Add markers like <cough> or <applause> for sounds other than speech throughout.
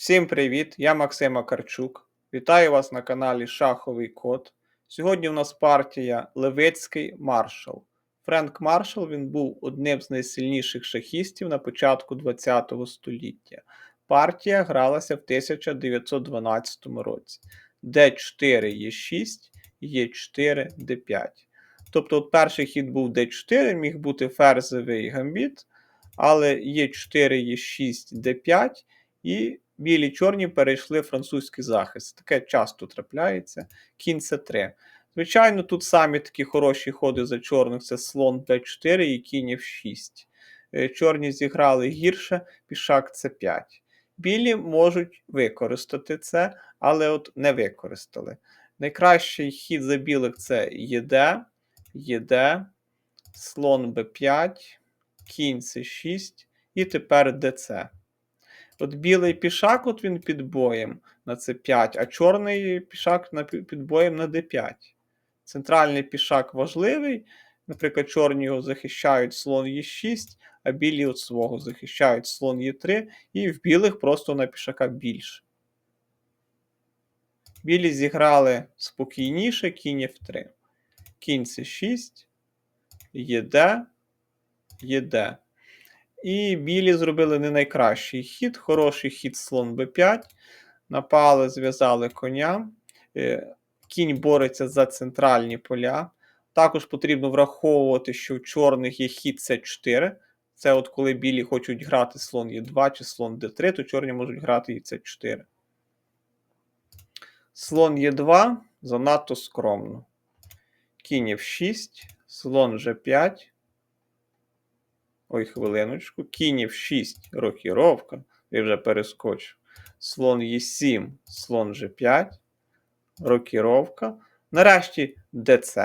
Всім привіт! Я Максим Акарчук. Вітаю вас на каналі Шаховий Код. Сьогодні у нас партія Левицький Маршал. Френк Маршал він був одним з найсильніших шахістів на початку ХХ століття. Партія гралася в 1912 році. Д4 Е6, Е4, Д5. Тобто, от перший хід був Д4, міг бути ферзовий гамбіт, але Е4, Е6, Д5 і білі чорні перейшли французький захист. Таке часто трапляється. Кінь С3. Звичайно, тут самі такі хороші ходи за чорних це слон Б4 і кінь F6. Е, Чорні зіграли гірше, пішак С5. Білі можуть використати це, але от не використали. Найкращий хід за білих це ЄД, ЄД, слон Б5, кінь С6 і тепер ДЦ. От білий пішак, от він під боєм на С5, а чорний пішак на під боєм на Д5. Центральний пішак важливий. Наприклад, чорні його захищають слон Е6, а білі от свого захищають слон Е3, і в білих просто на пішака більше. Білі зіграли спокійніше, кінь F3. Кінь С6, ЄД, ЄД. І білі зробили не найкращий хід, хороший хід слон Б5. Напали, зв'язали коня. Е, Кінь бореться за центральні поля. Також потрібно враховувати, що в чорних є хід С4. Це от коли білі хочуть грати слон Е2 чи слон Д3, то чорні можуть грати і С4. Слон Е2 занадто скромно. Кінь F6, слон G5. Ой, хвилиночку. Кінь F6, рокіровка. Я вже перескочив. Слон Е7, слон G5. Рокіровка. Нарешті ДЦ.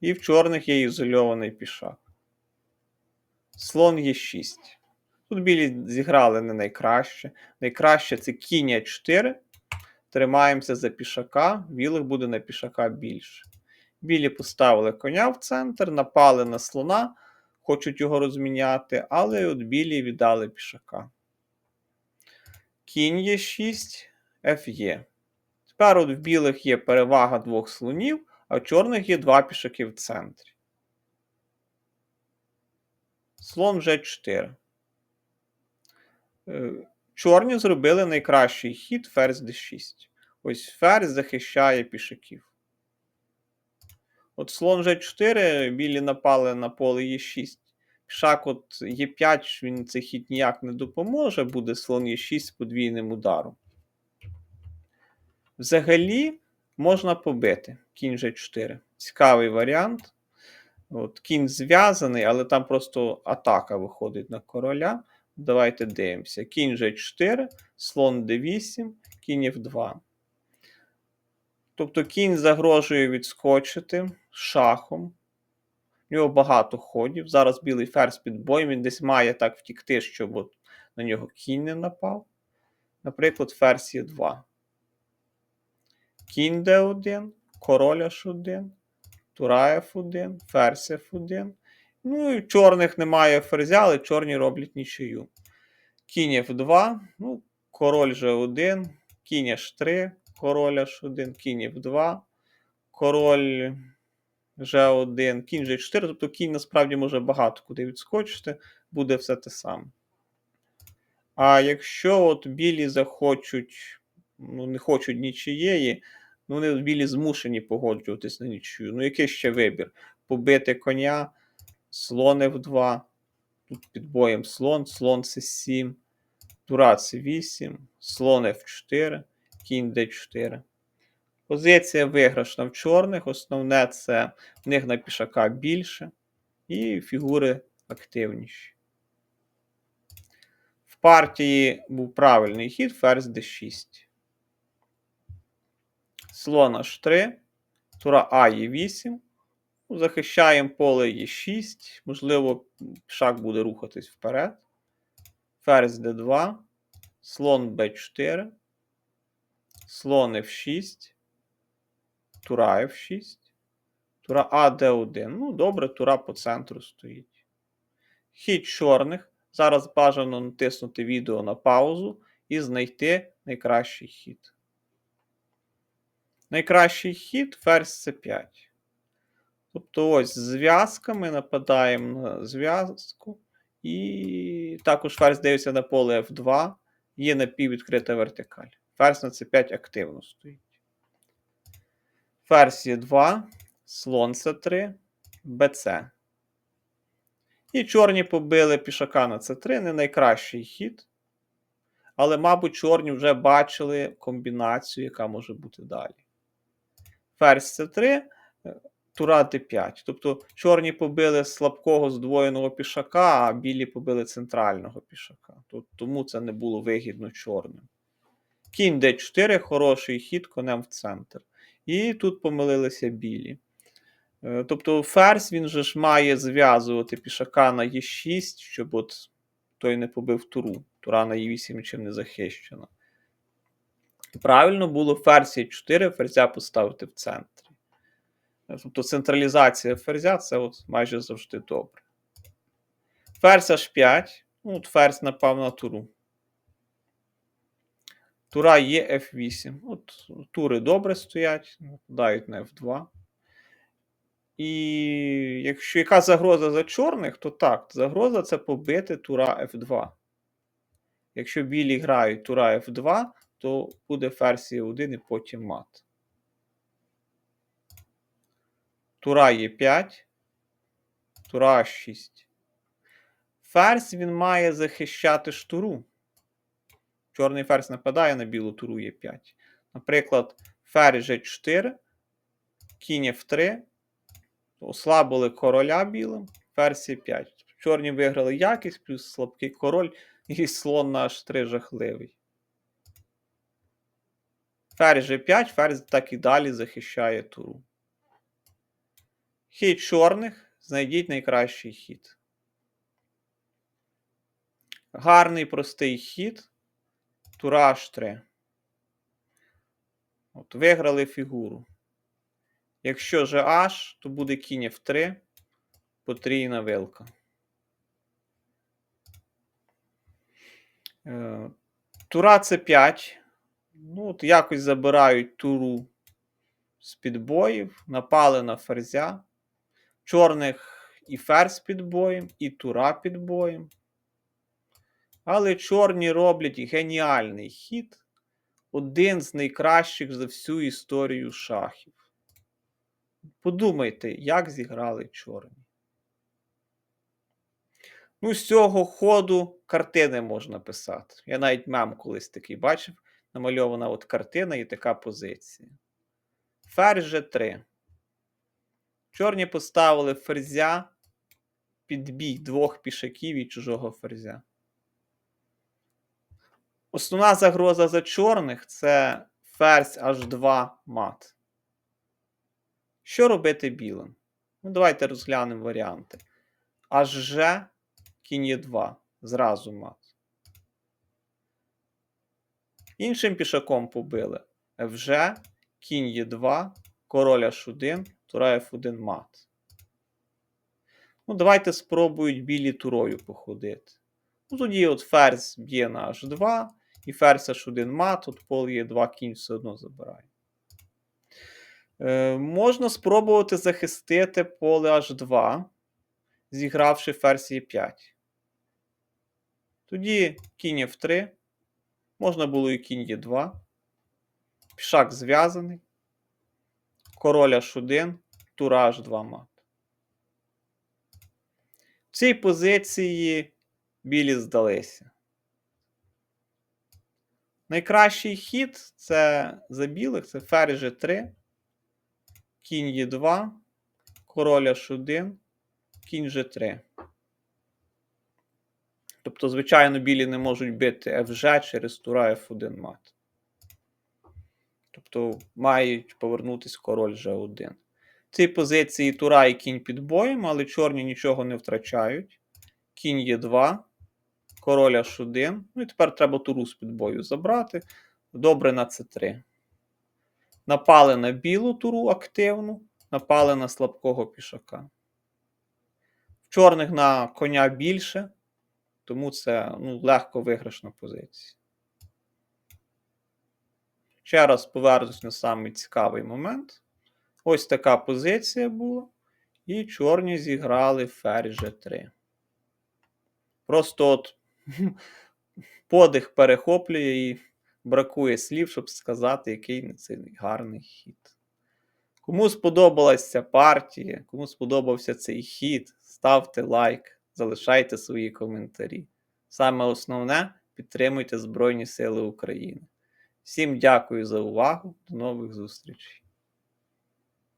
І в чорних є ізольований пішак. Слон Е6. Тут білі зіграли не найкраще. Найкраще це кінь А4. Тримаємося за пішака. Білих буде на пішака більше. Білі поставили коня в центр, напали на слона, хочуть його розміняти, але от білі віддали пішака. Кінь є 6, Ф'є. Тепер от в білих є перевага двох слонів, а в чорних є два пішаки в центрі. Слон G4. Е, Чорні зробили найкращий хід ферзь d6. Ось ферзь захищає пішаків. От слон G4, білі напали на поле Е6. Пішак от Е5, він цей хід ніяк не допоможе, буде слон Е6 з подвійним ударом. Взагалі можна побити кінь G4. Цікавий варіант. От, Кінь зв'язаний, але там просто атака виходить на короля. Давайте дивимося. Кінь G4, слон D8, кінь F2. Тобто кінь загрожує відскочити шахом. У нього багато ходів. Зараз білий ферзь під боєм. Він десь має так втікти, щоб от на нього кінь не напав. Наприклад, ферзь є 2. Кінь d1, король h1, тура f1, ферзь f1. Ну і чорних немає ферзя, але чорні роблять нічию. Кінь f2, ну, король g1, кінь h3, король h1, кінь f2, король g1, кінь g4. Тобто кінь насправді може багато куди відскочити, буде все те саме. А якщо от білі захочуть, ну, не хочуть нічиєї, ну вони білі змушені погоджуватись на нічию. Ну, який ще вибір? Побити коня, слон F2, тут під боєм слон, слон С7, тура С8, слон F4, кінь D4. Позиція виграшна в чорних. Основне це в них на пішака більше, і фігури активніші. В партії був правильний хід ферзь d6. Слон h3, тура А є 8. Захищаємо поле Е6. Можливо, пішак буде рухатись вперед. Ферзь d2, слон b4, слон f6, тура f6, тура А d1. Ну, добре, тура по центру стоїть. Хід чорних. Зараз бажано натиснути відео на паузу і знайти найкращий хід. Найкращий хід ферзь c5. Тобто ось з зв'язками нападаємо на зв'язку. І також ферзь дивиться на поле F2, є напіввідкрита вертикаль. Ферзь на c5 активно стоїть. Ферзь 2, слон c3, bc. І чорні побили пішака на c3, не найкращий хід. Але, мабуть, чорні вже бачили комбінацію, яка може бути далі. Ферзь c3, тура d5. Тобто чорні побили слабкого здвоєного пішака, а білі побили центрального пішака. Тому це не було вигідно чорним. Кінь d4, хороший хід конем в центр. І тут помилилися білі. Е, тобто ферзь він же ж має зв'язувати пішака на Е6, щоб от той не побив туру. Тура на Е8 нічим не захищена. Правильно було ферзь Е4, ферзя поставити в центрі. Е, тобто централізація ферзя це от майже завжди добре. Ферзь H5. Ну, от ферзь напав на туру. Тура є F8. От Тури добре стоять, нападають на F2. І якщо яка загроза за чорних, то так, загроза це побити тура F2. Якщо білі грають тура F2, то буде ферзь 1 і потім мат. Тура є 5, тура 6. Ферзь він має захищати штуру. Чорний ферзь нападає на білу туру є 5. Наприклад, ферзь G4, кінь F3. Ослабили короля білим, ферзь 5. Чорні виграли якість, плюс слабкий король і слон на H3 жахливий. Ферзь G5, ферзь так і далі захищає туру. Хід чорних. Знайдіть найкращий хід. Гарний простий хід. Тура H3. От, Виграли фігуру. Якщо же H, то буде кінь F3, потрійна вилка. Е, тура С5. Ну, от Якось забирають туру з підбоїв, напали на ферзя. Чорних і ферзь під боєм, і тура під боєм. Але чорні роблять геніальний хід. Один з найкращих за всю історію шахів. Подумайте, як зіграли чорні. Ну, з цього ходу картини можна писати. Я навіть мем колись такий бачив. Намальована от картина і така позиція. Ферзь G3. Чорні поставили ферзя під бій двох пішаків і чужого ферзя. Основна загроза за чорних це ферзь H2 мат. Що робити білим? Ну, Давайте розглянемо варіанти. HG, кінь є 2. Зразу мат. Іншим пішаком побили. FG, кінь є 2, король H1, тура F1 мат. Ну, Давайте спробують білі турою походити. Ну, Тоді от ферзь б'є на H2, і ферзь H1 мат, от пол є 2 кінь все одно забирає. Е, Можна спробувати захистити поле H2, зігравши ферзь Е5. Тоді кінь F3. Можна було і кінь Е2. Пішак зв'язаний. Король H1, тура H2 мат. В цій позиції білі здалися. Найкращий хід це за білих це ферзь G3 кінь Е2, король H1, кінь G3. Тобто, звичайно, білі не можуть бити FG через тура F1 мат. Тобто мають повернутися король G1. В цій позиції тура і кінь під боєм, але чорні нічого не втрачають. Кінь Е2, король H1. Ну і тепер треба туру з під бою забрати. Добре на С3. Напали на білу туру активну, напали на слабкого пішака. В чорних на коня більше, тому це ну, легко виграшна позиція. Ще раз повернусь на самий цікавий момент. Ось така позиція була. І чорні зіграли ферзь G3. Просто от <laughs> подих перехоплює і бракує слів, щоб сказати, який це гарний хід. Кому сподобалася ця партія, кому сподобався цей хід, ставте лайк, залишайте свої коментарі. Саме основне підтримуйте Збройні Сили України. Всім дякую за увагу. До нових зустрічей!